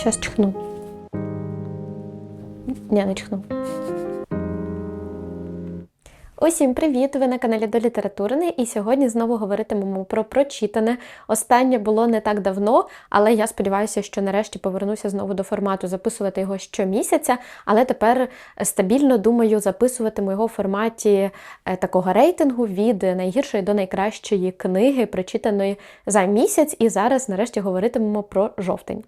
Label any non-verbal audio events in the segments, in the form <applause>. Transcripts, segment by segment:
Щас чихну. Ні, не чихну. Усім привіт! Ви на каналі до літературни, і сьогодні знову говоритимемо про прочитане. Останнє було не так давно, але я сподіваюся, що нарешті повернуся знову до формату записувати його щомісяця. Але тепер стабільно думаю записуватиму його в форматі е, такого рейтингу від найгіршої до найкращої книги, прочитаної за місяць. І зараз нарешті говоритимемо про жовтень.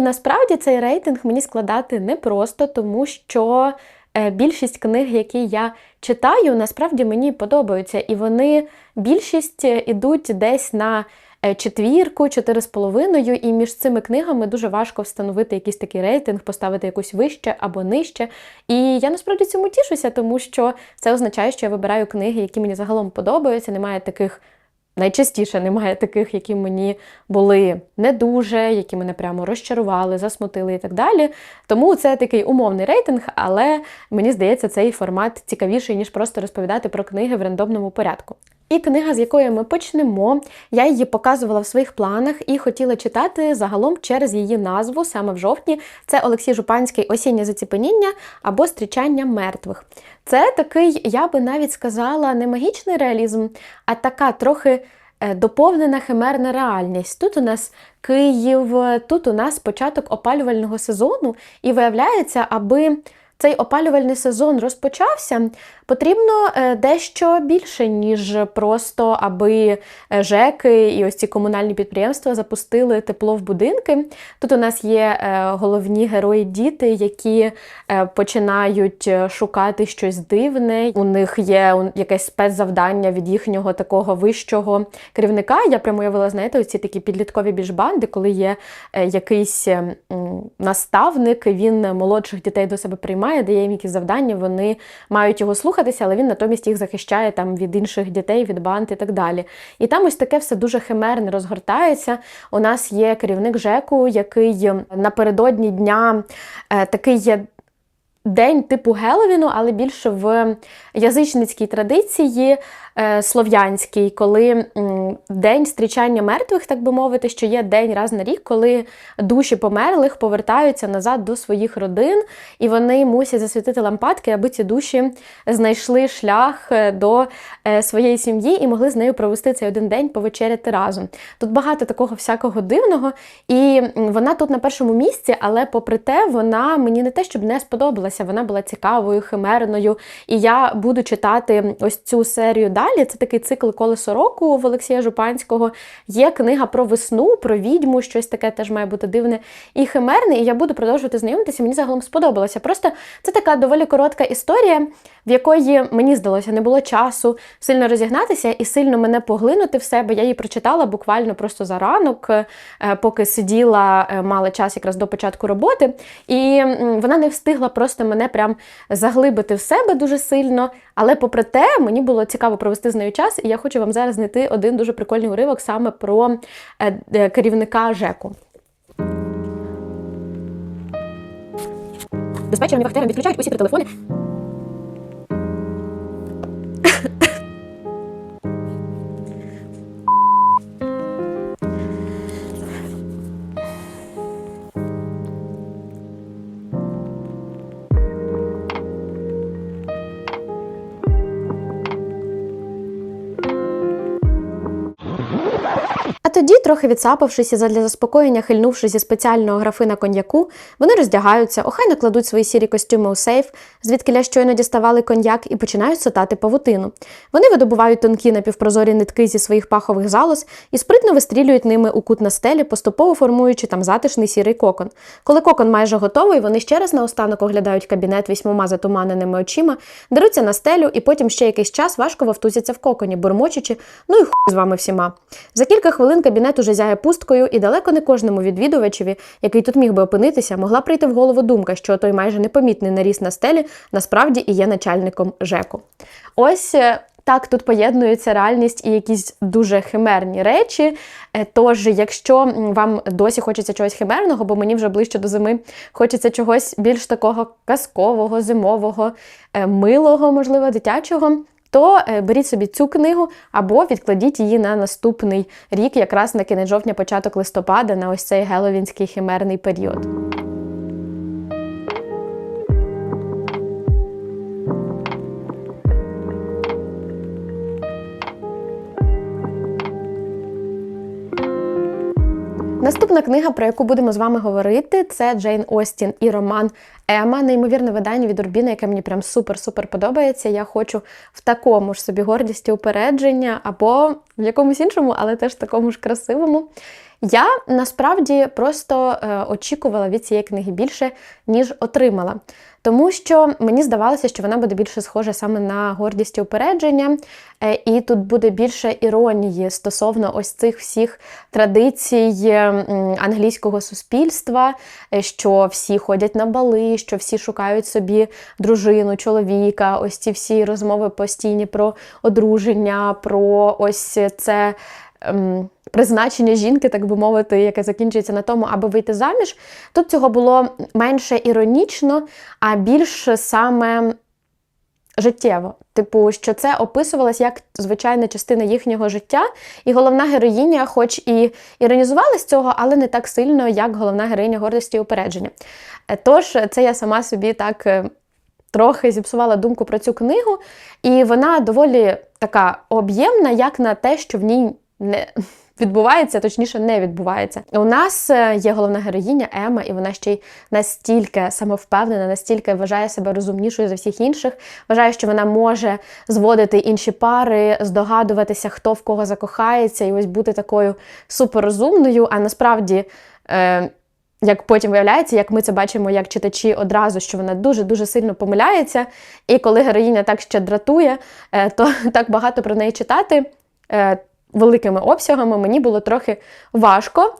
І насправді цей рейтинг мені складати непросто, тому що е, більшість книг, які я читаю, насправді мені подобаються. І вони більшість ідуть десь на е, четвірку, чотири з половиною, і між цими книгами дуже важко встановити якийсь такий рейтинг, поставити якусь вище або нижче. І я насправді цьому тішуся, тому що це означає, що я вибираю книги, які мені загалом подобаються. Немає таких. Найчастіше немає таких, які мені були не дуже, які мене прямо розчарували, засмутили і так далі. Тому це такий умовний рейтинг, але мені здається, цей формат цікавіший, ніж просто розповідати про книги в рандомному порядку. І книга, з якої ми почнемо, я її показувала в своїх планах і хотіла читати загалом через її назву саме в жовтні. Це Олексій Жупанський Осіннє заціпеніння або Стрічання мертвих. Це такий, я би навіть сказала, не магічний реалізм, а така трохи е, доповнена химерна реальність. Тут у нас Київ, тут у нас початок опалювального сезону, і виявляється, аби цей опалювальний сезон розпочався, потрібно е, дещо більше, ніж просто аби е, ЖЕКи і ось ці комунальні підприємства запустили тепло в будинки. Тут у нас є е, головні герої-діти, які починають шукати щось дивне. У них є якесь спецзавдання від їхнього такого вищого керівника. Я прямо уявила, знаєте, ці такі підліткові біжбанди, коли є якийсь наставник, він молодших дітей до себе приймає, дає їм якісь завдання, вони мають його слухатися, але він натомість їх захищає там від інших дітей, від банд і так далі. І там ось таке все дуже химерне розгортається. У нас є керівник ЖЕКу, який напередодні дня е, такий є. День типу Геловіну, але більше в язичницькій традиції е, слов'янській, коли день зустрічання мертвих, так би мовити, що є день раз на рік, коли душі померлих повертаються назад до своїх родин, і вони мусять засвітити лампадки, аби ці душі знайшли шлях е, до е, своєї сім'ї і могли з нею провести цей один день повечеряти разом. Тут багато такого всякого дивного, і вона тут на першому місці, але попри те, вона мені не те, щоб не сподобалася, вона була цікавою, химерною. І я буду читати ось цю серію далі. Це такий цикл колесо року в Олексія Жупанського. Є книга про весну, про відьму, щось таке теж має бути дивне і химерне. І я буду продовжувати знайомитися. Мені загалом сподобалося. Просто це така доволі коротка історія, в якої мені здалося, не було часу сильно розігнатися і сильно мене поглинути в себе. Я її прочитала буквально просто за ранок, е, поки сиділа, е, мала час якраз до початку роботи. І вона не встигла просто мене прям заглибити в себе дуже сильно. Але попри те, мені було цікаво провести з нею час, і я хочу вам зараз знайти один дуже прикольний уривок саме про е, керівника ЖЕКу. Диспетчерами вахтерам відключають усі три телефони. Трохи відсапавшись і задля заспокоєння, хильнувши зі спеціального графина коньяку, вони роздягаються, охайно кладуть свої сірі костюми у сейф, звідки щойно діставали коньяк, і починають сотати павутину. Вони видобувають тонкі напівпрозорі нитки зі своїх пахових залоз і спритно вистрілюють ними у кут на стелі, поступово формуючи там затишний сірий кокон. Коли кокон майже готовий, вони ще раз наостанок оглядають кабінет вісьмома затуманеними очима, деруться на стелю і потім ще якийсь час важко вовтузяться в коконі, бурмочучи, ну і хуй з вами всіма. За кілька хвилин кабінет уже зяє пусткою, і далеко не кожному відвідувачеві, який тут міг би опинитися, могла прийти в голову думка, що той майже непомітний наріс на стелі насправді і є начальником ЖЕКу. Ось е, так, тут поєднуються реальність і якісь дуже химерні речі. Е, Тож, якщо вам досі хочеться чогось химерного, бо мені вже ближче до зими хочеться чогось більш такого казкового, зимового, е, милого, можливо, дитячого. То е, беріть собі цю книгу або відкладіть її на наступний рік, якраз на кінець жовтня, початок листопада, на ось цей геловінський химерний період. Наступна книга, про яку будемо з вами говорити, це Джейн Остін і роман Ема. Неймовірне видання від Урбіна, яке мені прям супер-супер подобається. Я хочу в такому ж собі гордісті упередження або в якомусь іншому, але теж такому ж красивому. Я насправді просто е, очікувала від цієї книги більше, ніж отримала. Тому що мені здавалося, що вона буде більше схожа саме на гордість і упередження, е, і тут буде більше іронії стосовно ось цих всіх традицій англійського суспільства, е, що всі ходять на бали, що всі шукають собі дружину, чоловіка, ось ці всі розмови постійні про одруження, про ось це. ем, Призначення жінки, так би мовити, яке закінчується на тому, аби вийти заміж. Тут цього було менше іронічно, а більше саме життєво. Типу, що це описувалось як звичайна частина їхнього життя, і головна героїня, хоч і іронізувала з цього, але не так сильно, як головна героїня гордості і упередження. Е, Тож, це я сама собі так. е, Трохи зіпсувала думку про цю книгу, і вона доволі така об'ємна, як на те, що в ній не відбувається, точніше, не відбувається. У нас е, є головна героїня Ема, і вона ще й настільки самовпевнена, настільки вважає себе розумнішою за всіх інших. Вважає, що вона може зводити інші пари, здогадуватися, хто в кого закохається, і ось бути такою суперрозумною, а насправді. Е, як потім виявляється, як ми це бачимо як читачі одразу, що вона дуже-дуже сильно помиляється. І коли героїня так ще дратує, е, то <laughs> так багато про неї читати е, великими обсягами мені було трохи важко.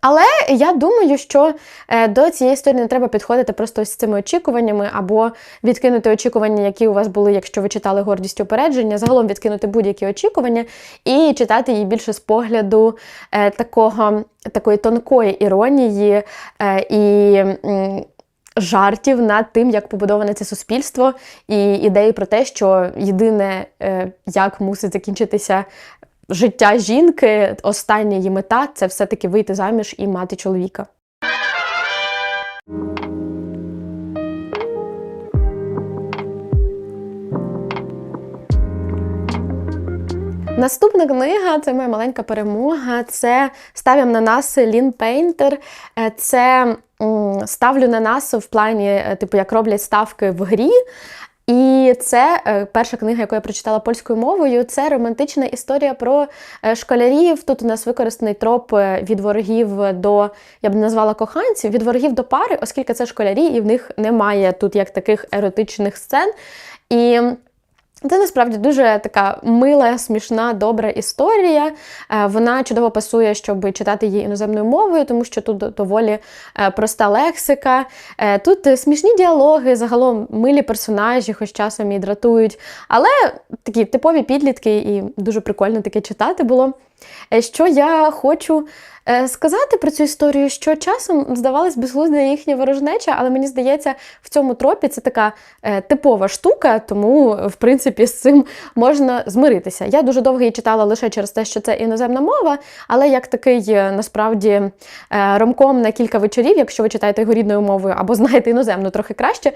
Але я думаю, що е, до цієї історії не треба підходити просто з цими очікуваннями, або відкинути очікування, які у вас були, якщо ви читали гордість упередження, загалом відкинути будь-які очікування і читати її більше з погляду е, такого, такої тонкої іронії е, і. Жартів над тим, як побудоване це суспільство, і ідеї про те, що єдине, як мусить закінчитися життя жінки, остання її мета це все-таки вийти заміж і мати чоловіка. Наступна книга це моя маленька перемога. Це ставимо на нас Лін Пейнтер. Це ставлю на нас в плані, е, типу, як роблять ставки в грі. І це е, перша книга, яку я прочитала польською мовою. Це романтична історія про е, школярів. Тут у нас використаний троп е, від ворогів до я б назвала коханців, від ворогів до пари, оскільки це школярі, і в них немає тут як таких еротичних сцен. І це насправді дуже така мила, смішна, добра історія. Е, Вона чудово пасує, щоб читати її іноземною мовою, тому що тут доволі е, проста лексика. Е, Тут смішні діалоги, загалом милі персонажі, хоч часом і дратують. Але такі типові підлітки, і дуже прикольно таке читати було. Е, Що я хочу е, сказати про цю історію, що часом здавалось безглузда їхня ворожнеча, але мені здається, в цьому тропі це така е, типова штука, тому в принципі з цим можна змиритися. Я дуже довго її читала лише через те, що це іноземна мова, але як такий насправді ромком на кілька вечорів, якщо ви читаєте його рідною мовою або знаєте іноземну трохи краще,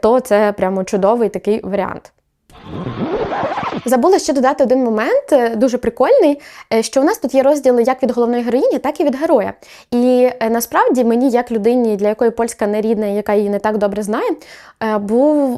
то це прямо чудовий такий варіант. Забула ще додати один момент, е, дуже прикольний, е, що у нас тут є розділи як від головної героїні, так і від героя. І е, насправді мені, як людині, для якої польська не рідна, яка її не так добре знає,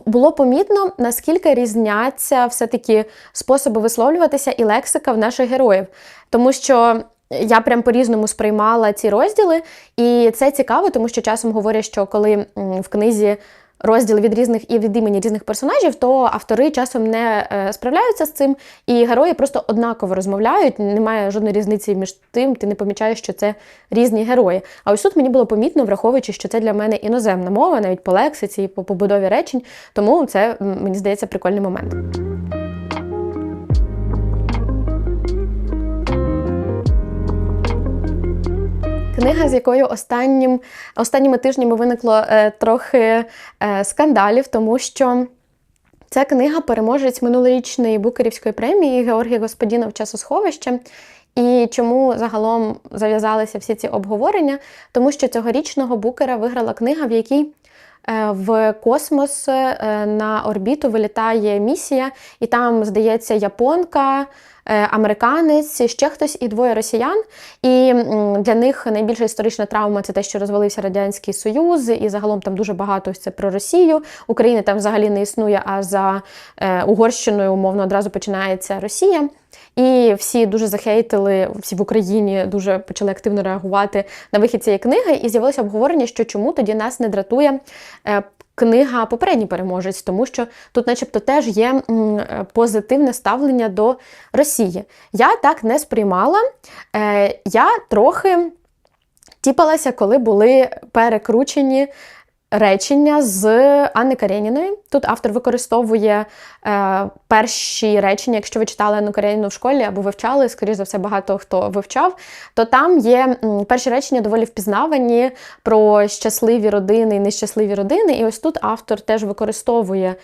було помітно, наскільки різняться все-таки способи висловлюватися і лексика в наших героїв. Тому що. Я прям по-різному сприймала ці розділи, і це цікаво, тому що часом говорять, що коли в книзі розділи від різних і від імені різних персонажів, то автори часом не е, справляються з цим, і герої просто однаково розмовляють. Немає жодної різниці між тим, ти не помічаєш, що це різні герої. А ось тут мені було помітно, враховуючи, що це для мене іноземна мова, навіть по лексиці по побудові речень. Тому це мені здається прикольний момент. Книга, з якою останнім, останніми тижнями виникло е, трохи е, скандалів, тому що ця книга переможець минулорічної Букерівської премії Георгія Господінов Часосховище. І чому загалом зав'язалися всі ці обговорення? Тому що цьогорічного букера виграла книга, в якій в космос е, на орбіту вилітає місія, і там, здається, японка. Е, американець, ще хтось і двоє росіян. І для них найбільша історична травма це те, що розвалився Радянський Союз, і загалом там дуже багато це про Росію. України там взагалі не існує, а за е, Угорщиною, умовно, одразу починається Росія. І всі дуже захейтили, всі в Україні дуже почали активно реагувати на вихід цієї книги, і з'явилося обговорення, що чому тоді нас не дратує е, книга Попередній переможець, тому що тут, начебто, теж є позитивне ставлення до Росії. Я так не сприймала. Е, я трохи тіпалася, коли були перекручені речення з Анни Кареніної. Тут автор використовує е, перші речення, якщо ви читали Анну Кареніну в школі або вивчали, скоріш за все, багато хто вивчав, то там є перші речення доволі впізнавані про щасливі родини і нещасливі родини. І ось тут автор теж використовує.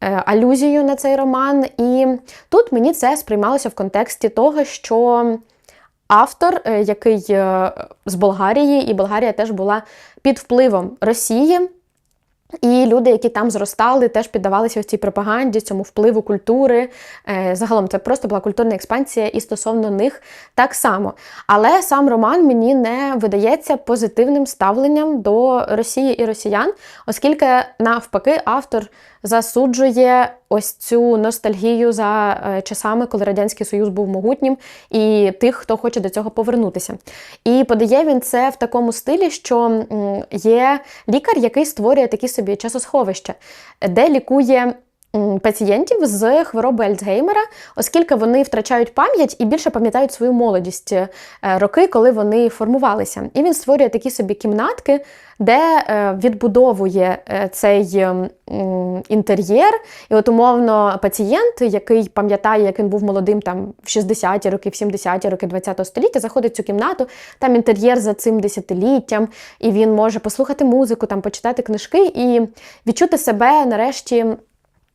Е, алюзію на цей роман, і тут мені це сприймалося в контексті того, що автор, е, який е, з Болгарії, і Болгарія теж була під впливом Росії. І люди, які там зростали, теж піддавалися цій пропаганді, цьому впливу культури. Е, загалом це просто була культурна експансія і стосовно них так само. Але сам роман мені не видається позитивним ставленням до Росії і росіян, оскільки навпаки автор засуджує ось цю ностальгію за е, часами, коли Радянський Союз був могутнім, і тих, хто хоче до цього повернутися. І подає він це в такому стилі, що є лікар, який створює такі собі часосховище, де лікує пацієнтів з хвороби Альцгеймера, оскільки вони втрачають пам'ять і більше пам'ятають свою молодість е, роки, коли вони формувалися. І він створює такі собі кімнатки, де е, відбудовує е, цей інтер'єр. І от, умовно, пацієнт, який пам'ятає, як він був молодим там в 60-ті роки, в 70-ті роки ХХ століття, заходить в цю кімнату, там інтер'єр за цим десятиліттям, і він може послухати музику, там почитати книжки і відчути себе нарешті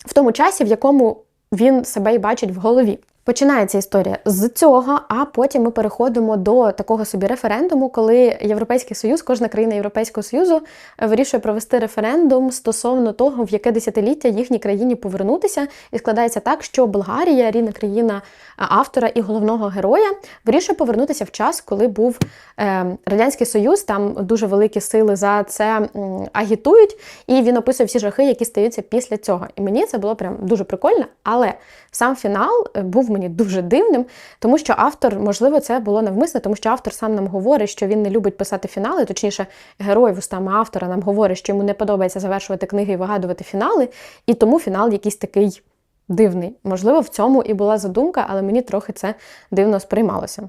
в тому часі, в якому він себе і бачить в голові. Починається історія з цього, а потім ми переходимо до такого собі референдуму, коли Європейський Союз, кожна країна Європейського Союзу вирішує провести референдум стосовно того, в яке десятиліття їхній країні повернутися, і складається так, що Болгарія, рідна країна автора і головного героя, вирішує повернутися в час, коли був е, радянський союз. Там дуже великі сили за це агітують, і він описує всі жахи, які стаються після цього. І мені це було прям дуже прикольно, але сам фінал е, мені дуже дивним, тому що автор, можливо, це було навмисне, тому що автор сам нам говорить, що він не любить писати фінали, точніше, герой вустами автора нам говорить, що йому не подобається завершувати книги і вигадувати фінали, і тому фінал якийсь такий дивний. Можливо, в цьому і була задумка, але мені трохи це дивно сприймалося.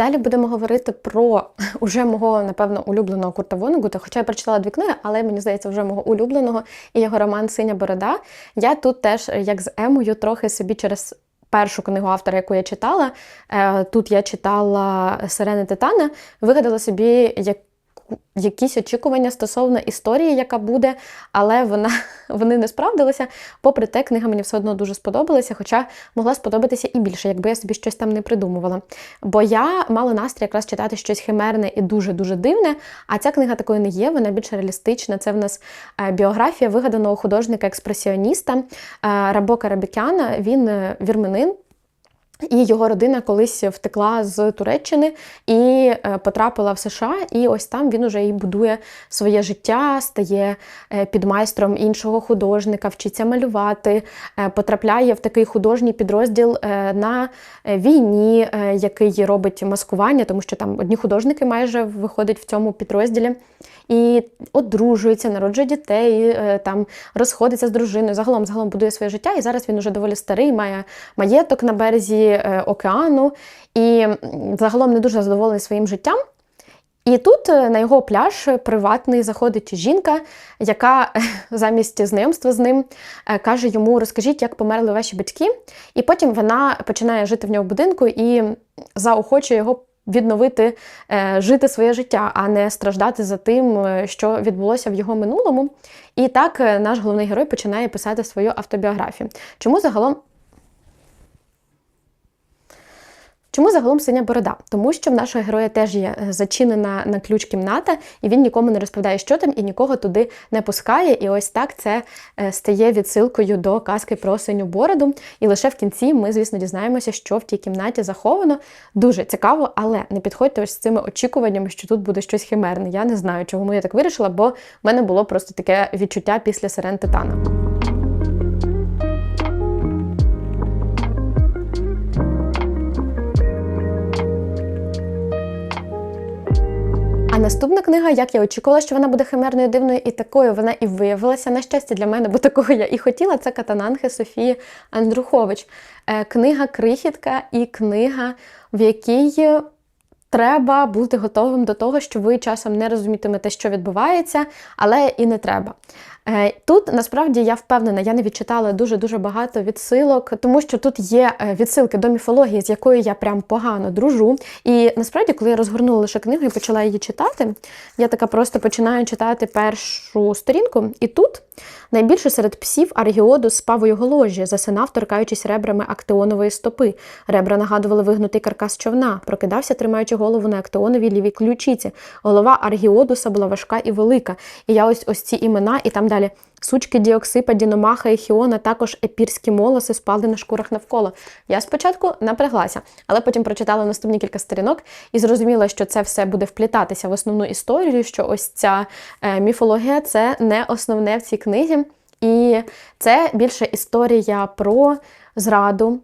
Далі будемо говорити про <laughs> уже мого, напевно, улюбленого Курта Вонегута, Хоча я прочитала дві книги, але мені здається, вже мого улюбленого і його роман Синя Борода. Я тут теж, як з Емою, трохи собі через першу книгу автора, яку я читала. Е, тут я читала Сирени Титана, вигадала собі як якісь очікування стосовно історії, яка буде, але вона, <laughs> вони не справдилися. Попри те, книга мені все одно дуже сподобалася, хоча могла сподобатися і більше, якби я собі щось там не придумувала. Бо я мала настрій якраз читати щось химерне і дуже-дуже дивне. А ця книга такою не є, вона більш реалістична. Це в нас е, біографія вигаданого художника-експресіоніста е, Рабо Карабікяна. Він е, вірменин. І його родина колись втекла з Туреччини і е, потрапила в США. І ось там він уже і будує своє життя, стає е, підмайстром іншого художника, вчиться малювати, е, потрапляє в такий художній підрозділ на війні, який робить маскування, тому що там одні художники майже виходять в цьому підрозділі. І одружується, народжує дітей, там розходиться з дружиною, загалом загалом будує своє життя. І зараз він уже доволі старий, має маєток на березі е, океану і загалом не дуже задоволений своїм життям. І тут е, на його пляж приватний заходить жінка, яка <laughs> замість знайомства з ним е, каже йому: Розкажіть, як померли ваші батьки. І потім вона починає жити в нього в будинку і заохочує його відновити, жити своє життя, а не страждати за тим, що відбулося в його минулому. І так наш головний герой починає писати свою автобіографію. Чому загалом Чому загалом синя борода? Тому що в нашого героя теж є е, зачинена на ключ кімната, і він нікому не розповідає, що там, і нікого туди не пускає. І ось так це е, стає відсилкою до казки про синю бороду. І лише в кінці ми, звісно, дізнаємося, що в тій кімнаті заховано. Дуже цікаво, але не підходьте ось з цими очікуваннями, що тут буде щось химерне. Я не знаю, чому я так вирішила, бо в мене було просто таке відчуття після сирен Титана. Наступна книга, як я очікувала, що вона буде химерною дивною, і такою вона і виявилася на щастя для мене, бо такого я і хотіла. Це Катананхи Софії Андрухович. Е, книга Крихітка і книга, в якій. Треба бути готовим до того, що ви часом не розумітимете, що відбувається, але і не треба. Е, тут насправді я впевнена, я не відчитала дуже-дуже багато відсилок, тому що тут є е, відсилки до міфології, з якою я прям погано дружу. І насправді, коли я розгорнула лише книгу і почала її читати, я така просто починаю читати першу сторінку, і тут найбільше серед псів Аргіоду спав у його ложі, засинав, торкаючись ребрами актеонової стопи. Ребра нагадували вигнутий каркас човна, прокидався, тримаючи голову на актеоновій лівій ключиці. Голова Аргіодуса була важка і велика. І я ось ось ці імена, і там далі. Сучки діоксипа, діномаха і хіона, також епірські молоси спали на шкурах навколо. Я спочатку напряглася, але потім прочитала наступні кілька сторінок і зрозуміла, що це все буде вплітатися в основну історію, що ось ця е, міфологія це не основне в цій книзі. І це більше історія про зраду,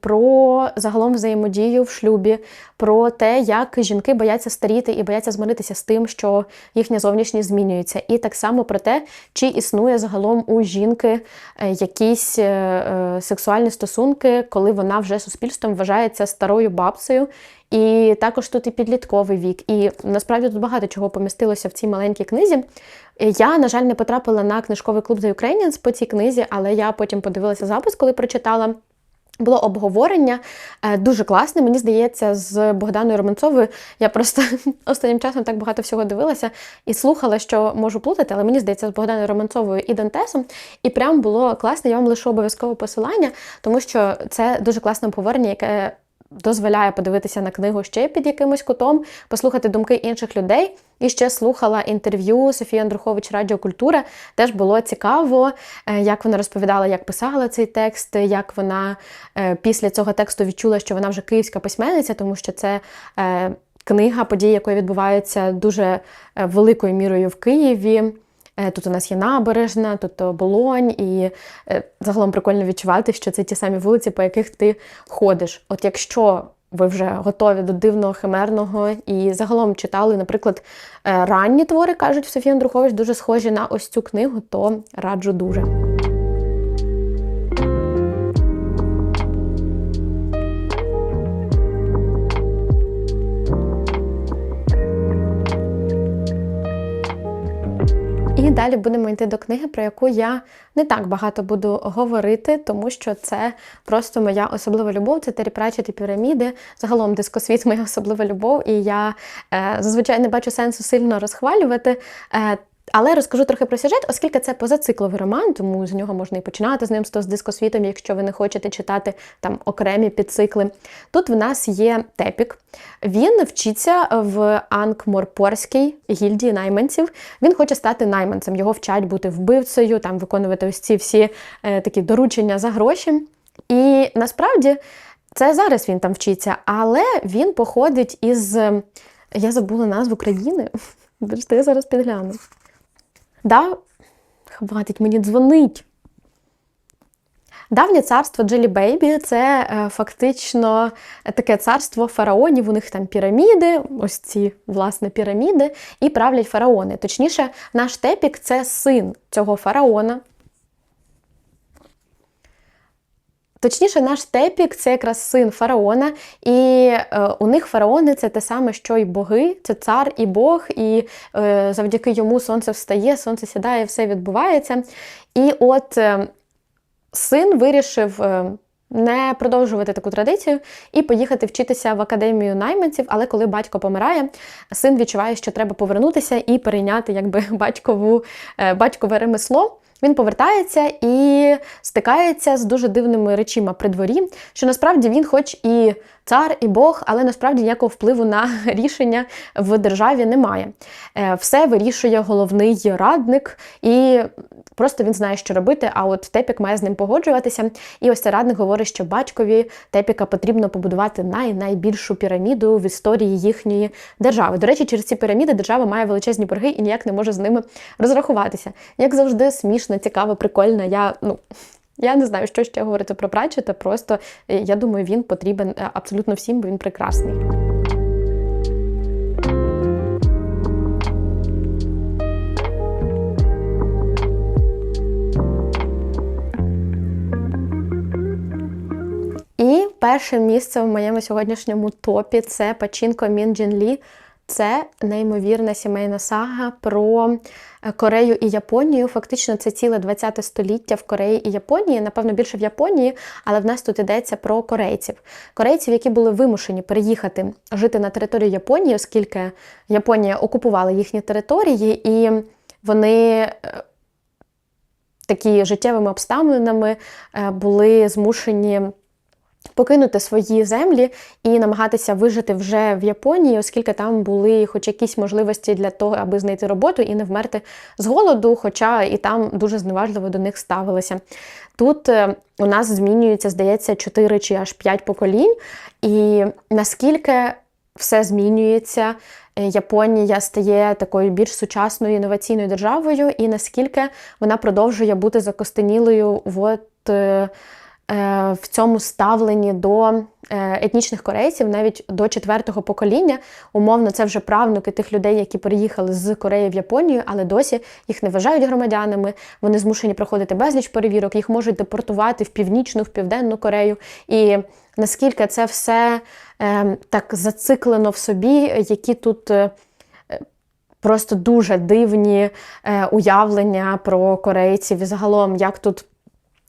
про загалом взаємодію в шлюбі, про те, як жінки бояться старіти і бояться змиритися з тим, що їхня зовнішність змінюється. І так само про те, чи існує загалом у жінки е, якісь е, сексуальні стосунки, коли вона вже суспільством вважається старою бабцею. І також тут і підлітковий вік. І насправді тут багато чого помістилося в цій маленькій книзі. Я, на жаль, не потрапила на книжковий клуб The Ukrainians по цій книзі, але я потім подивилася запис, коли прочитала. Було обговорення е, дуже класне. Мені здається, з Богданою Романцовою я просто <laughs> останнім часом так багато всього дивилася і слухала, що можу плутати, але мені здається, з Богданою Романцовою і Дантесом. І прям було класне. Я вам лишу обов'язково посилання, тому що це дуже класне обговорення, яке дозволяє подивитися на книгу ще під якимось кутом, послухати думки інших людей. І ще слухала інтерв'ю Софії Андрухович Радіокультура. Теж було цікаво, е, як вона розповідала, як писала цей текст, як вона е, після цього тексту відчула, що вона вже київська письменниця, тому що це. Е, книга події, якої відбуваються дуже великою мірою в Києві. Е, тут у нас є набережна, тут болонь, і е, загалом прикольно відчувати, що це ті самі вулиці, по яких ти ходиш. От якщо ви вже готові до дивного химерного і загалом читали, наприклад, е, ранні твори, кажуть Софія Андрухович, дуже схожі на ось цю книгу, то раджу дуже. Далі будемо йти до книги, про яку я не так багато буду говорити, тому що це просто моя особлива любов. Це Террі Пратчет і піраміди. Загалом дискосвіт моя особлива любов, і я е, зазвичай не бачу сенсу сильно розхвалювати. Е, але розкажу трохи про сюжет, оскільки це позацикловий роман, тому з нього можна і починати з ним з дискосвітом, якщо ви не хочете читати там окремі підцикли. Тут в нас є тепік. Він вчиться в Анкморпорській гільдії найманців. Він хоче стати найманцем. Його вчать бути вбивцею, там виконувати ось ці всі е, такі доручення за гроші. І насправді Це зараз він там вчиться, але він походить із. Я забула назву країни. <laughs> Бачите, я зараз підгляну. Да, Хватить мені дзвонить. Давнє царство Джелі Бейбі це е, фактично таке царство фараонів. У них там піраміди, ось ці власне піраміди, і правлять фараони. Точніше, наш тепік це син цього фараона. Точніше, наш тепік це якраз син фараона, і е, у них фараони це те саме, що й боги, це цар і Бог, і е, завдяки йому сонце встає, сонце сідає, все відбувається. І от е, син вирішив. Е, не продовжувати таку традицію і поїхати вчитися в академію найманців, але коли батько помирає, син відчуває, що треба повернутися і перейняти якби <laughs> батькову, е, батькове ремесло. Він повертається і стикається з дуже дивними речима при дворі, що насправді він, хоч і цар, і Бог, але насправді ніякого впливу на <laughs> рішення в державі немає. Е, все вирішує головний радник, і просто він знає, що робити. А от Тепік має з ним погоджуватися. І ось цей радник говорить, що батькові Тепіка потрібно побудувати най-найбільшу піраміду в історії їхньої держави. До речі, через ці піраміди держава має величезні борги і ніяк не може з ними розрахуватися. Як завжди, смішно, цікаво, прикольно. Я ну. Я не знаю, що ще говорити про Пратчета, просто е, я думаю, він потрібен е, абсолютно всім, бо він прекрасний. І перше місце в моєму сьогоднішньому топі це Пачінко Мін Джін Лі. Це неймовірна сімейна сага про е, Корею і Японію. Фактично, це ціле 20 століття в Кореї і Японії, напевно, більше в Японії, але в нас тут йдеться про корейців. Корейців, які були вимушені переїхати жити на територію Японії, оскільки Японія окупувала їхні території, і вони. Е, такі життєвими обставинами е, були змушені покинути свої землі і намагатися вижити вже в Японії, оскільки там були хоч якісь можливості для того, аби знайти роботу і не вмерти з голоду, хоча і там дуже зневажливо до них ставилися. Тут е, у нас змінюється, здається, 4 чи аж 5 поколінь, і наскільки все змінюється. Е, Японія стає такою більш сучасною інноваційною державою, і наскільки вона продовжує бути закостенілою от, е, в цьому ставленні до е, етнічних корейців, навіть до четвертого покоління. Умовно, це вже правнуки тих людей, які переїхали з Кореї в Японію, але досі їх не вважають громадянами. Вони змушені проходити безліч перевірок, їх можуть депортувати в північну, в південну Корею. І наскільки це все е, так зациклено в собі, які тут. Просто дуже дивні е, уявлення про корейців і загалом, як тут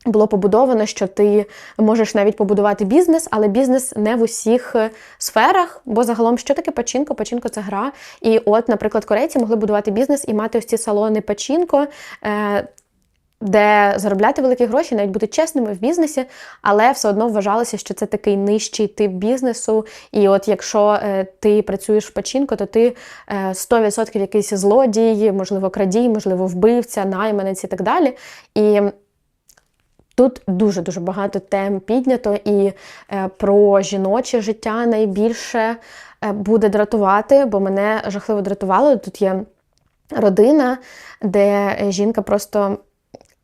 було побудовано, що ти можеш навіть побудувати бізнес, але бізнес не в усіх е, сферах, бо загалом, що таке пачінко? Пачінко це гра. І от, наприклад, корейці могли будувати бізнес і мати ось ці салони пачінко. Е, де заробляти великі гроші, навіть бути чесними в бізнесі, але все одно вважалося, що це такий нижчий тип бізнесу. І от якщо е, ти працюєш в пачінко, то ти е, 100% якийсь злодій, можливо, крадій, можливо, вбивця, найманець і так далі. І Тут дуже-дуже багато тем піднято, і е, про жіноче життя найбільше е, буде дратувати, бо мене жахливо дратувало. Тут є родина, де жінка просто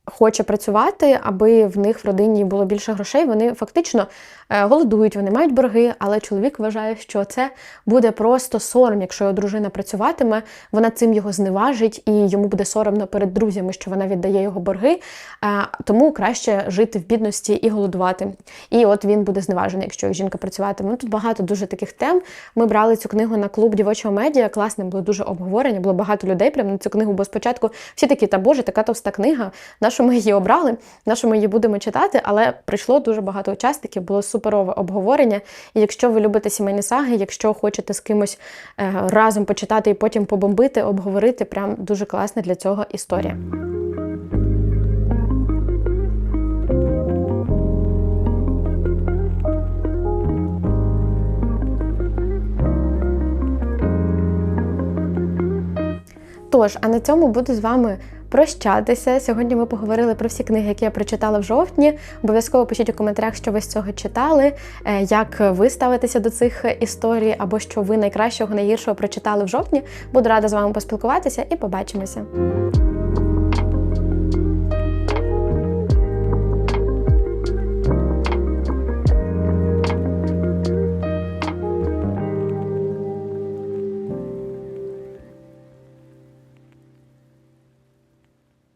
хоче працювати, аби в них в родині було більше грошей. Вони фактично Е, голодують, вони мають борги, але чоловік вважає, що це буде просто сором, якщо його дружина працюватиме, вона цим його зневажить, і йому буде соромно перед друзями, що вона віддає його борги. Е, тому краще жити в бідності і голодувати. І от він буде зневажений, якщо жінка працюватиме. Ну, Тут багато дуже таких тем. Ми брали цю книгу на клуб дівочого медіа. Класне було дуже обговорення, було багато людей прямо на цю книгу, бо спочатку всі такі, та Боже, така товста книга. На що ми її обрали, на що ми її будемо читати, але прийшло дуже багато учасників, було суперове обговорення. І якщо ви любите сімейні саги, якщо хочете з кимось е, разом почитати і потім побомбити, обговорити, прям дуже класна для цього історія. Тож, а на цьому буду з вами прощатися. Сьогодні ми поговорили про всі книги, які я прочитала в жовтні. Обов'язково пишіть у коментарях, що ви з цього читали, е, як ви ставитеся до цих історій, або що ви найкращого, найгіршого прочитали в жовтні. Буду рада з вами поспілкуватися і побачимося.